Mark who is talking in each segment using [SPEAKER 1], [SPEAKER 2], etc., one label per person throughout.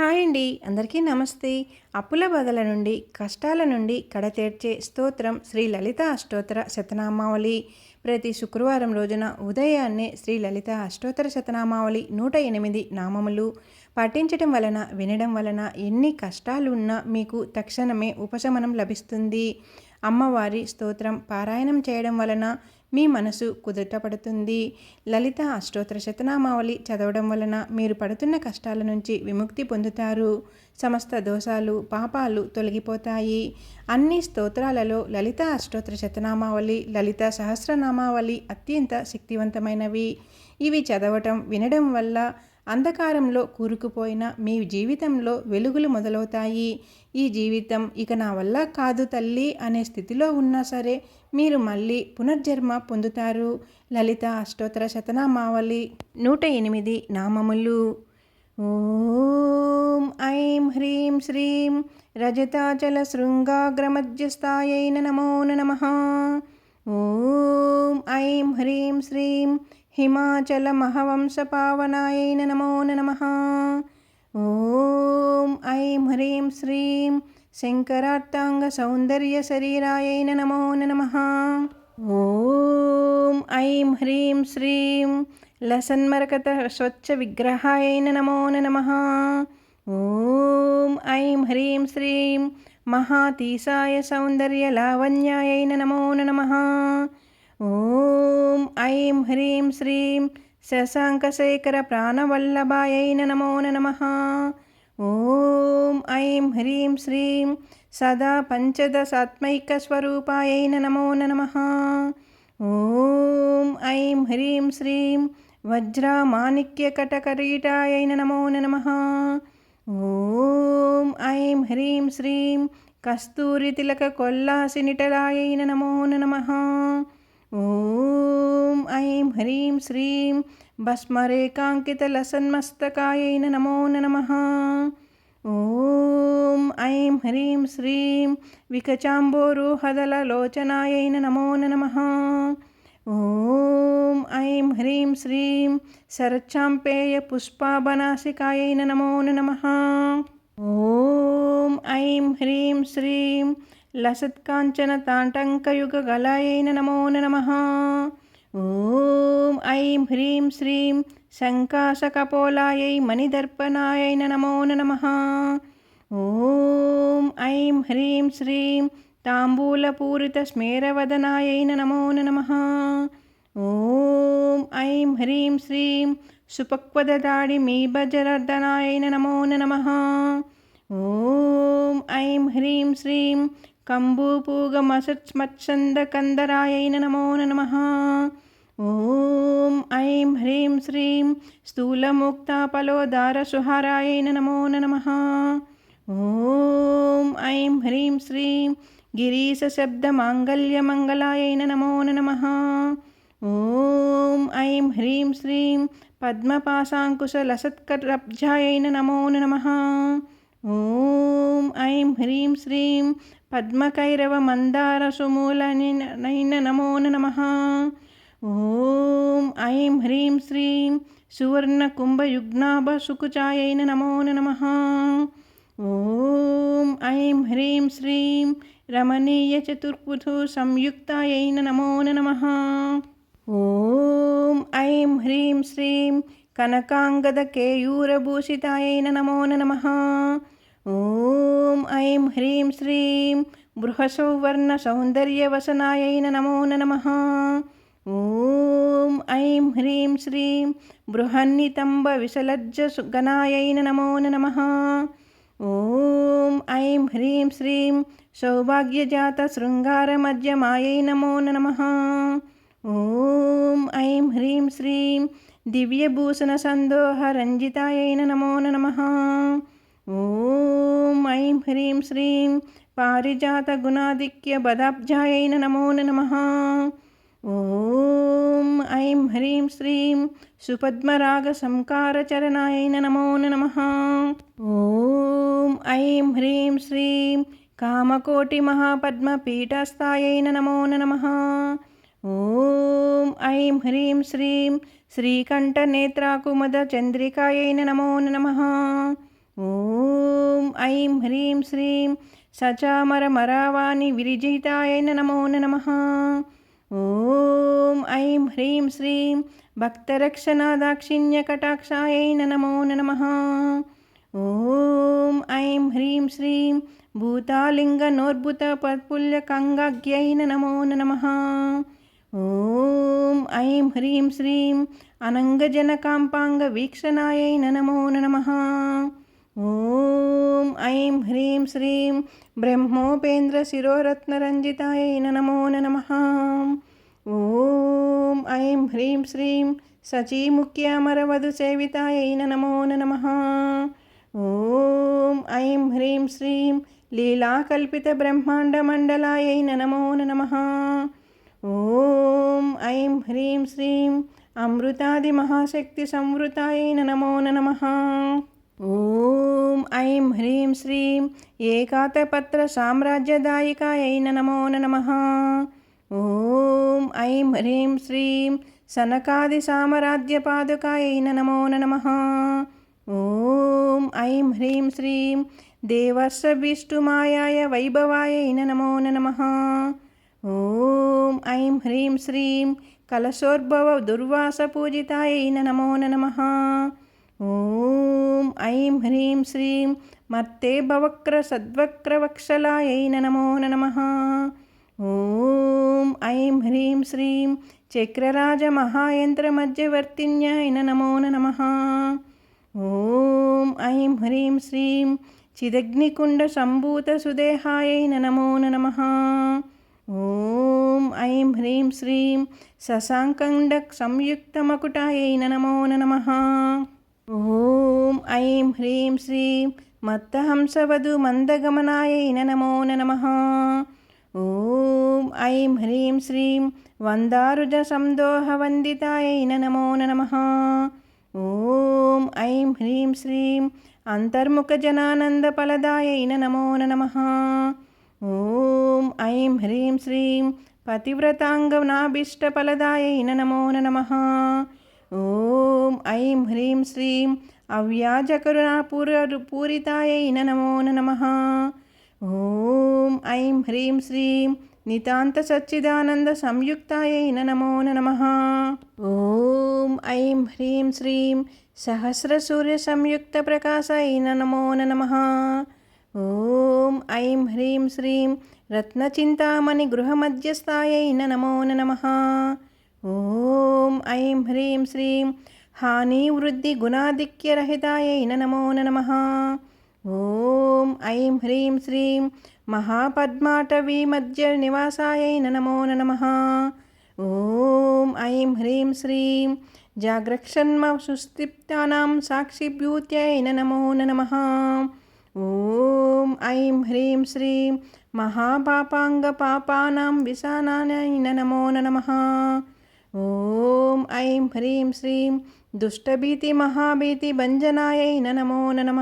[SPEAKER 1] Hi అండి. అందరికీ నమస్తే. అప్పుల బదల నుండి కష్టాల నుండి కడతేర్చే స్తోత్రం శ్రీ లలిత అష్టోత్తర శతనామావళి. ప్రతి శుక్రవారం రోజున ఉదయాన్నే శ్రీ లలిత అష్టోత్తర శతనామావళి నూట ఎనిమిది నామములు. పాటించటం వలన వినడం వలన ఎన్ని కష్టాలున్నా మీకు తక్షణమే ఉపశమనం లభిస్తుంది. అమ్మవారి స్తోత్రం పారాయణం చేయడం వలన మీ మనసు కుదుటపడుతుంది లలిత అష్టోత్తర శతనామావళి చదవడం వలన మీరు పడుతున్న కష్టాల నుంచి విముక్తి పొందుతారు. సమస్త దోషాలు పాపాలు తొలగిపోతాయి. అన్ని స్తోత్రాలలో లలిత అష్టోత్తర శతనామావళి లలిత సహస్రనామావళి అత్యంత శక్తివంతమైనవి. ఇవి చదవటం వినడం వల్ల అంధకారంలో కూరుకుపోయిన మీ జీవితంలో వెలుగులు మొదలవుతాయి. ఈ జీవితం ఇక నా వల్ల కాదు తల్లి అనే స్థితిలో ఉన్నా సరే మీరు మళ్ళీ పునర్జన్మ పొందుతారు. లలిత అష్టోత్తర శతనామావళి నూట ఎనిమిది నామములు. ఓం ఐం హ్రీం శ్రీం రజతాచల శృంగాగ్రమధ్యస్థాయైన నమో నమ. ఓం ఐం హ్రీం శ్రీం హిమాచల మహవంశపావనాయైన నమో నమ. ఓం ఐం హ్రీం శ్రీం శంకరార్థాంగ సౌందర్య శరీరాయైన నమో నమ. ఓం ఐం హ్రీం శ్రీం లసన్మరకత స్వచ్ఛ విగ్రహాయైన నమో నమ. ఓం ఐం హ్రీం శ్రీం మహాతీసాయ సౌందర్య లావణ్యాయైన నమో నమ. ఓం ఐం హ్రీం ఓం ఐం హ్రీం శ్రీం సదా పంచదశాత్మైకస్వరూపాయైన నమో నమ. ఓం ఐం హ్రీం శ్రీం వజ్రమాణిక్యకటకరీటాయైన నమో నమ. ఓం ఐం హ్రీం శ్రీం కస్తూరితిలక కొల్లాసినిటలాయైన నమో నమ. ఓం ఐం హ్రీం శ్రీం భస్మరేకాంకితలసన్మస్తకాయైన నమో నమ. ఓం ఐం హ్రీం శ్రీం వికచాంబోరుహదలలోచనాయైన నమో నమ. ఓం ఐం హ్రీం శ్రీం శరచాంపేయ పుష్పాబనాసికాయైన నమో నమ. ఓం ఐం హ్రీం శ్రీం లసత్కాంచన తాంటంకయుగ గలాయైన నమో నమ. ఓం ఐం హ్రీం శ్రీం శంకాశకపోలాయై మణిదర్పణాయైన నమో నమ ఓం ఐం హ్రీం శ్రీం తాంబూలపూరిత స్మేరవదనాయైన నమో నమ ఓం ఐం హ్రీం శ్రీం సుపక్వదాడి మీబజరర్దనాయైన నమో నమ ఓం ఐం హ్రీం శ్రీం కంబూపూగమసత్మత్సందకందరాయైన నమో నమ. ఓం ఐం హ్రీం శ్రీం స్థూలముక్తాపలోదారసుహారాయైన నమో నమ. ఓం ఐం హ్రీం శ్రీం గిరీశశబ్దమాంగల్యమంగళాయైన నమో నమ. ఓం ఐం హ్రీం శ్రీం పద్మపాశాంకుశలసత్కరబ్జాయైన నమో నమ. ఓం ఐం హ్రీం శ్రీం పద్మకైరవ మందార సుమూలని నైన నమో నమ. ఓం ఐం హ్రీం శ్రీం సువర్ణ కుంభయుగ్నాభ సుకుచాయైన నమో నమ. ఓం ఐం హ్రీం శ్రీం రమణీయ చతుర్పుధు సంయుక్తాయైన నమో నమ. ఓం ఐం హ్రీం శ్రీం కనకాంగద కేయూరభూషితాయైన నమో నమ. ఓం ఐం హ్రీం శ్రీం బృహసౌవర్ణ సౌందర్యవసనాయైన నమో నమ. ఓం ఐం హ్రీం శ్రీం బృహన్నితంబ విసలజ్జ గణాయైన నమో నమ. ఓం ఐం హ్రీం శ్రీం సౌభాగ్యజాత శృంగారమధ్యమాయై నమో నమ. ఓం ఐం హ్రీం శ్రీం దివ్యభూషణ సందోహ రంజితాయైన నమో నమ. ఓం ఐం హ్రీం శ్రీం పారిజాత గుణాధిక్య బదాబ్జాయైన నమో నమ. ఓం ఐం హ్రీం శ్రీం సుపద్మరాగ సంకారచరణాయైన నమో నమ. ఓం ఐం హ్రీం శ్రీం కామకోటి మహాపద్మ పీఠస్థాయైన నమో నమ. ఓం ఐం హ్రీం శ్రీం శ్రీకంఠనేత్రాకుమద చంద్రికాయైన నమో నమ. ఓం ఐం హ్రీం శ్రీం సచామరమరావాణి విరిజితాయ నమో నమ. ఓం ఐం హ్రీం శ్రీం భక్తరక్షణాదాక్షిణ్యకటాక్షాయైన నమో నమ. ఓం ఐం హ్రీం శ్రీం భూతాలింగనోర్భుతపత్పుల్యకంగాగ్యై నమో నమ. ఓం ఐం హ్రీం శ్రీం అనంగజనకాంపాంగ వీక్షణాయైన నమో నమ. ఓం ఐం హ్రీం శ్రీం బ్రహ్మోపేంద్ర శిరోరత్నరంజితాయ నమో నమ ఓం ఐం హ్రీం శ్రీం సచీముఖ్యామరవధు సేవితాయ నమో నమ ఓం ఐం హ్రీం శ్రీం లీలాకల్పిత లీలాకల్పితబ్రహ్మాండమండలాయై నమో నమ ఓం ఐం హ్రీం శ్రీం అమృతాది మహాశక్తి సంవృతాయ నమో నమ ఓం ఐం హ్రీం శ్రీం ఏకాతపత్ర సామ్రాజ్యదాయికాయై నమో నమ ఓం ఐం హ్రీం శ్రీం సనకాది సామరాజ్య సామరాజ్యపాదుకాయై నమో నమ ఓం ఐం హ్రీం శ్రీం దేవర్షభీష్టుమాయాయ వైభవాయై నమో నమ ఓం ఐం హ్రీం శ్రీం కలశోద్భవ దుర్వాసపూజితాయై నమో నమ ఓం ఐం హ్రీం శ్రీం మత్తే భవక్ర సద్వక్రవక్షలాయై నమో నమ ఓం ఐం హ్రీం శ్రీం చక్రరాజ మహాయంత్ర మధ్యవర్తిన్యాయ నమో నమ ఓం ఐం హ్రీం శ్రీం చిదగ్నికుండ సంభూత సుదేహాయై నమో నమ ఓం ఐం హ్రీం శ్రీం శశాంకండ సంయుక్తమకుటాయై నమో నమ ఓం ఐం హ్రీం శ్రీం మత్తహంసవధు మందగమనాయై నమో నమ. ఓం ఐం హ్రీం శ్రీం వందారుజ సందోహ సందోహవందితాయై నమో నమ. ఓం ఐం హ్రీం శ్రీం అంతర్ముఖ జనానంద అంతర్ముఖజనానందఫలదాయై నమో నమ. ఓం ఐం హ్రీం శ్రీం పతివ్రతాంగనాభీష్టఫలదాయై నమో నమ. ఓం ఐం హ్రీం శ్రీం అవ్యాజకరుణాపూర పూరితాయై నమో నమ. ఓం ఐం హ్రీం శ్రీం నితాంత సచ్చిదానంద సంయుక్తాయైన నమో నమ. ఓం ఐం హ్రీం శ్రీం సహస్రసూర్య సంయుక్త ప్రకాశైన నమో నమ. ఓం ఐం హ్రీం శ్రీం రత్నచింతామణి గృహమధ్యస్థాయైన నమో నమ. ఓం ఐం హ్రీం శ్రీం హాని వృద్ధి గుణాధిక్యరహితాయై నమో నమః ఓం ఐం హ్రీం శ్రీం మహాపద్మాటవీ మధ్య నివాసాయై నమో నమః ఓం ఐం హ్రీం శ్రీం జాగ్రక్షన్మ సుస్థిప్తానాం సాక్షిభ్యూత్యై నమో నమః ఓం ఐం హ్రీం శ్రీం ఓం ఐం హ్రీం శ్రీం దుష్టభీతి మహాభీతి భంజనాయై నమో నమ.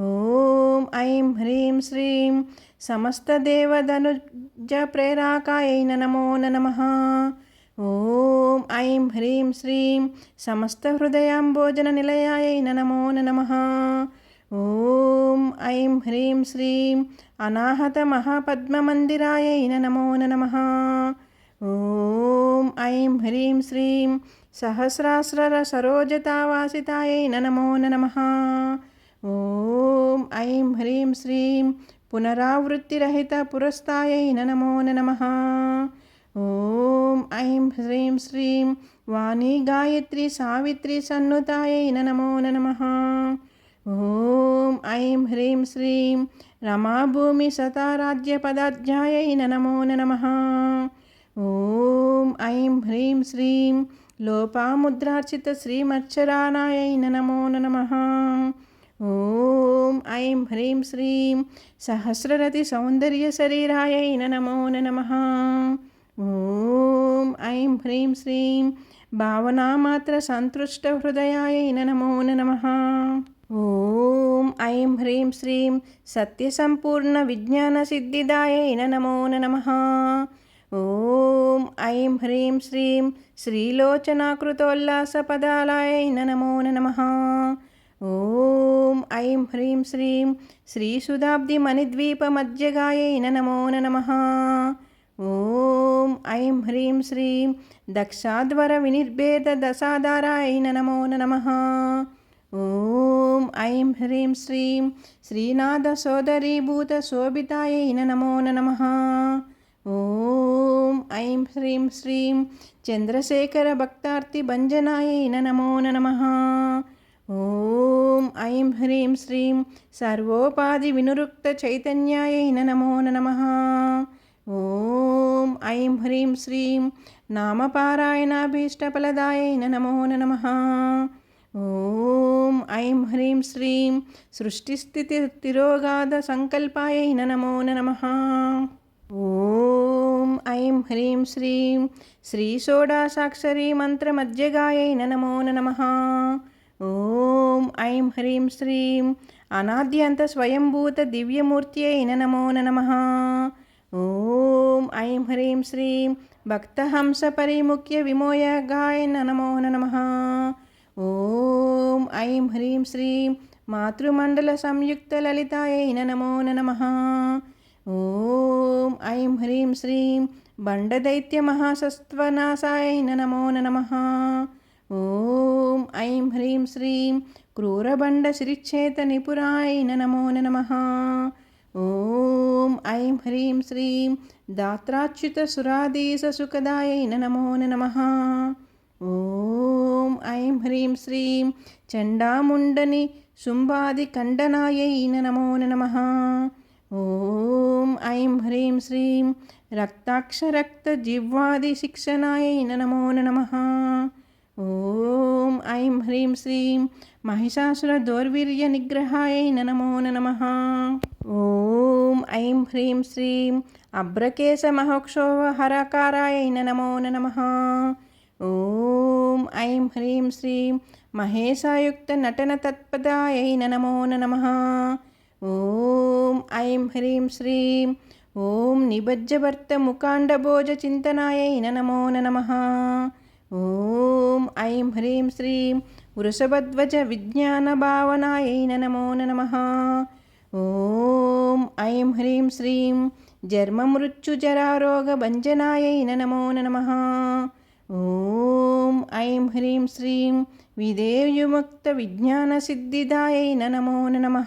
[SPEAKER 1] ఓం ఐం హ్రీం శ్రీం సమస్తదేవధనుజ ప్రేరాకాయై నమో నమ. ఓం ఐం హ్రీం శ్రీం సమస్తహృదయాంబోజన నిలయాయై నమో నమ. ఓం ఐం హ్రీం శ్రీం అనాహత మహాపద్మమందిరాయై నమో నమ. ఓం ఐం హ్రీం శ్రీం సహస్రాస్ర సరోజతావాసితాయై నమో నమ. ఓం ఐం హ్రీం శ్రీం పునరావృత్తిరహిత పురస్తాయై నమో నమ. ఓం ఐం హ్రీం శ్రీం వాణి గాయత్రి సావిత్రి సన్నుతాయై నమో నమ. ఓం ఐం హ్రీం శ్రీం రమాభూమి సతారాజ్య పదాధ్యాయై నమో నమ. ఓం ఐం హ్రీం శ్రీం లోపాముద్రార్చిత శ్రీమచ్చరానాయై నమో నమ. ఓం ఐం హ్రీం శ్రీం సహస్రరతి సౌందర్య శరీరాయై నమో నమ. ఓం ఐం హ్రీం శ్రీం భావనామాత్ర సంతృష్ట హృదయాయ నమో నమ. ఓం ఐం హ్రీం శ్రీం సత్యసంపూర్ణ విజ్ఞాన సిద్ధిదాయై నమో నమ. ఓం ఐం హ్రీం శ్రీం శ్రీలోచనాకృతోల్లాసపదాలయ నమో నమ. ఓం ఐం హ్రీం శ్రీం శ్రీసుధాబ్ది మణిద్వీపమధ్యగాయ నమో నమ. ఓం ఐం హ్రీం శ్రీం దక్షాధ్వర వినిర్భేద దశాధారాయ నమో నమ. ఓం ఐం హ్రీం శ్రీం శ్రీనాథ సోదరీభూత శోభితాయ నమో నమ. ఓం ఐం హ్రీం శ్రీం చంద్రశేఖర భక్తార్తి భంజనాయైన నమో నమ. ఓం ఐం హ్రీం శ్రీం సర్వోపాధి వినురుక్త చైతన్యాయైన నమో నమ. ఓం ఐం హ్రీం శ్రీం నామపారాయణాభీష్టఫలదాయైన నమో నమ. ఓం ఐం హ్రీం శ్రీం సృష్టిస్థితి తిరోగాధ సంకల్పాయైన నమో నమ. ఓం ఐం హ్రీం శ్రీం శ్రీ షోడాసాక్షరీ మంత్రమధ్యగాయైన నమో నమ. ఓం ఐం హ్రీం శ్రీం అనాద్యంత స్వయంభూత దివ్యమూర్తి అయిన నమో నమ. ఓం ఐం హ్రీం శ్రీం భక్తహంస పరిముఖ్య విమోయగాయ నమో నమ. ఓం ఐం హ్రీం శ్రీం మాతృమండల సంయుక్త లలితాయైన నమో నమ. ఓం ఐం హ్రీం శ్రీం బండదైత్య మహాసస్త్వనాశాయైన నమో నమ. ఓం ఐం హ్రీం శ్రీం క్రూరబండ శ్రీక్షేత నిపురాయన నమో నమ. ఓం ఐం హ్రీం శ్రీం దాత్రాచ్యుత సురాధీశ సుఖదాయైన నమో నమ. ఓం ఐం హ్రీం శ్రీం చండాముండని శుంభాది ఖండనాయైన నమో నమ. ఓం ఐం హ్రీం శ్రీం రక్తాక్షరక్త జిహ్వాది శిక్షణాయైన నమో నమః. ఓం ఐం హ్రీం శ్రీం మహిషాసుర దౌర్వీర్య నిగ్రహాయైన నమో నమః. ఓం ఐం హ్రీం శ్రీం అభ్రకేశ మహోక్షోభ హరకారాయైన నమో నమః. ఓం ఐం హ్రీం ఓం ఐం హ్రీం శ్రీం ఓం నిబజ్జభర్త ముఖాండభోజ చింతనాయ నమో నమ. ఓం ఐం హ్రీం శ్రీం వృషభధ్వజ విజ్ఞాన భావనాయ నమో నమ. ఓం ఐం హ్రీం శ్రీం జర్మమృత్యుజరారోగ భంజనాయైన నమో నమ. ఓం ఐం హ్రీం శ్రీం విదేయుముక్త విజ్ఞానసిద్ధిదాయ నమో నమ.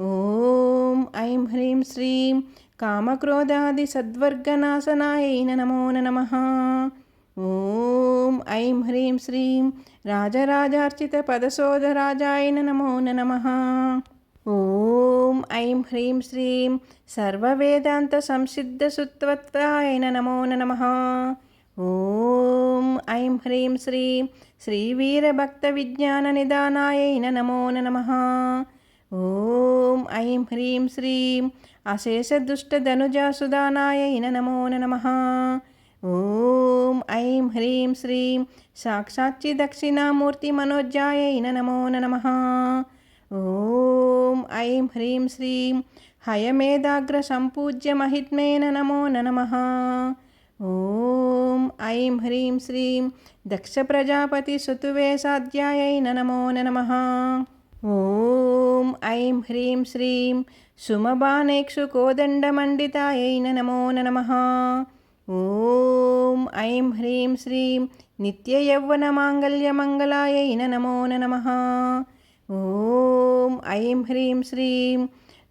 [SPEAKER 1] ఓం ఐం హ్రీం శ్రీం కామక్రోధాది సద్వర్గనాశనాయైన నమో నమ. ఓం ఐం హ్రీం శ్రీం రాజరాజార్చిత పదశోధరాజాయన నమో నమ. ఓం ఐం హ్రీం శ్రీం సర్వవేదాంత సంసిద్ధ సుత్వత్వాయన నమో నమ. ఓం ఐం హ్రీం శ్రీం శ్రీవీరభక్త విజ్ఞాన నిదానాయైన నమో నమ. ఓం ఐం హ్రీం శ్రీం అశేష దుష్ట నమో నమ. ఓం ఐం హ్రీం శ్రీం సాక్షాచ్చి దక్షిణామూర్తి మనోజ్జాయైన నమో నమ. ఓం ఐం హ్రీం శ్రీం హయమేదాగ్ర సంపూజ్య మహిత్మేన నమో నమ. ఓం ఐం హ్రీం శ్రీం దక్ష ప్రజాపతి సుతువేశాధ్యాయైన నమో నమ. ఓం ఐం హ్రీం శ్రీం సుమబానేక్షు కోదండమండితాయై నమో నమ ఓం ఐం హ్రీం శ్రీం నిత్య యౌవన మాంగళ్య మాంగళ్యమంగళాయైన నమో నమ ఓం ఐం హ్రీం శ్రీం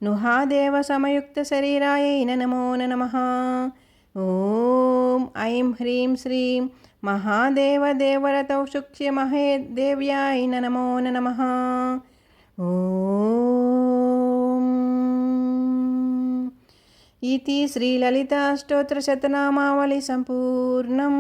[SPEAKER 1] నుహాదేవ సమయుక్త శరీరాయైన నమో నమ ఓం ఐం హ్రీం శ్రీం మహాదేవ దేవరతౌ శుక్ష్య మహే దేవ్యాయన నమో నమ ఓం ఇతి శ్రీలలితాష్టోత్తరశతనామావళి సంపూర్ణం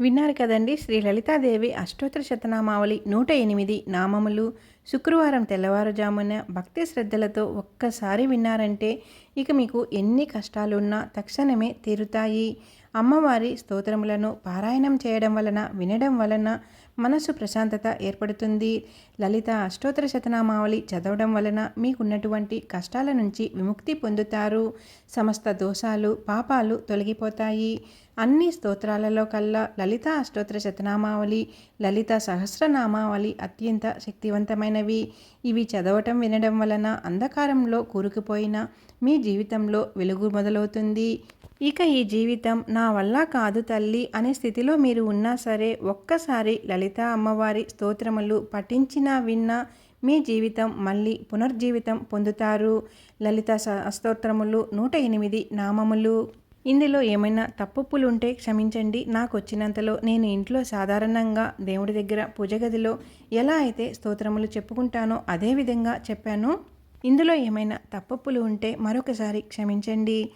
[SPEAKER 1] విన్నారు కదండి శ్రీ లలితాదేవి అష్టోత్తర శతనామావళి నూట ఎనిమిది నామములు. శుక్రవారం తెల్లవారుజామున భక్తి శ్రద్ధలతో ఒక్కసారి విన్నారంటే ఇక మీకు ఎన్ని కష్టాలున్నా తక్షణమే తీరుతాయి. అమ్మవారి స్తోత్రములను పారాయణం చేయడం వలన వినడం వలన మనసు ప్రశాంతత ఏర్పడుతుంది. లలిత అష్టోత్తర శతనామావళి చదవడం వలన మీకున్నటువంటి కష్టాల నుంచి విముక్తి పొందుతారు. సమస్త దోషాలు పాపాలు తొలగిపోతాయి. అన్ని స్తోత్రాలలో కల్లా లలిత అష్టోత్తర శతనామావళి లలిత సహస్రనామావళి అత్యంత శక్తివంతమైనవి. ఇవి చదవటం వినడం వలన అంధకారంలో కూరుకుపోయిన మీ జీవితంలో వెలుగు మొదలవుతుంది. ఇక ఈ జీవితం నా వల్ల కాదు తల్లి అనే స్థితిలో మీరు ఉన్నా సరే ఒక్కసారి లలిత అమ్మవారి స్తోత్రములు పఠించినా విన్నా మీ జీవితం మళ్ళీ పునర్జీవితం పొందుతారు. లలిత స్తోత్రములు నూట ఎనిమిది నామములు. ఇందులో ఏమైనా తప్పులు ఉంటే క్షమించండి. నాకు వచ్చినంతలో నేను ఇంట్లో సాధారణంగా దేవుడి దగ్గర పూజ గదిలో ఎలా అయితే స్తోత్రములు చెప్పుకుంటానో అదే విధంగా చెప్పాను. ఇందులో ఏమైనా తప్పులు ఉంటే మరొకసారి క్షమించండి.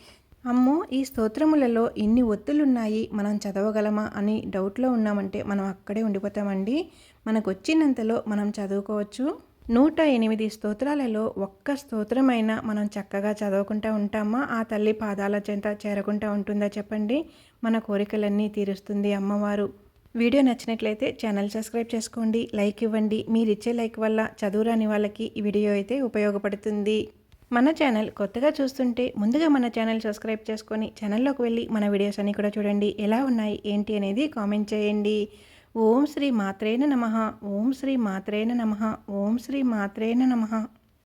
[SPEAKER 1] అమ్మో ఈ స్తోత్రములలో ఇన్ని ఒత్తులున్నాయి. మనం చదవగలమా అని డౌట్లో ఉన్నామంటే మనం అక్కడే ఉండిపోతామండి. మనకు వచ్చినంతలో మనం చదువుకోవచ్చు. నూట ఎనిమిది స్తోత్రాలలో ఒక్క స్తోత్రమైనా మనం చక్కగా చదువుకుంటూ ఉంటామా? ఆ తల్లి పాదాల చెంత చేరకుంటూ ఉంటుందా చెప్పండి? మన కోరికలన్నీ తీరుస్తుంది అమ్మవారు. వీడియో నచ్చినట్లయితే ఛానల్ సబ్స్క్రైబ్ చేసుకోండి లైక్ ఇవ్వండి. మీరు ఇచ్చే లైక్ వల్ల చదువురాని వాళ్ళకి ఈ వీడియో అయితే ఉపయోగపడుతుంది. మన ఛానల్ కొత్తగా చూస్తుంటే ముందుగా మన ఛానల్ సబ్స్క్రైబ్ చేసుకొని ఛానల్లోకి వెళ్ళి మన వీడియోస్ అన్నీ కూడా చూడండి. ఎలా ఉన్నాయి? ఏంటి అనేది కామెంట్ చేయండి. ఓం శ్రీ మాత్రేన నమ. ఓం శ్రీ మాత్రేన నమ. ఓం శ్రీ మాత్రేన నమ.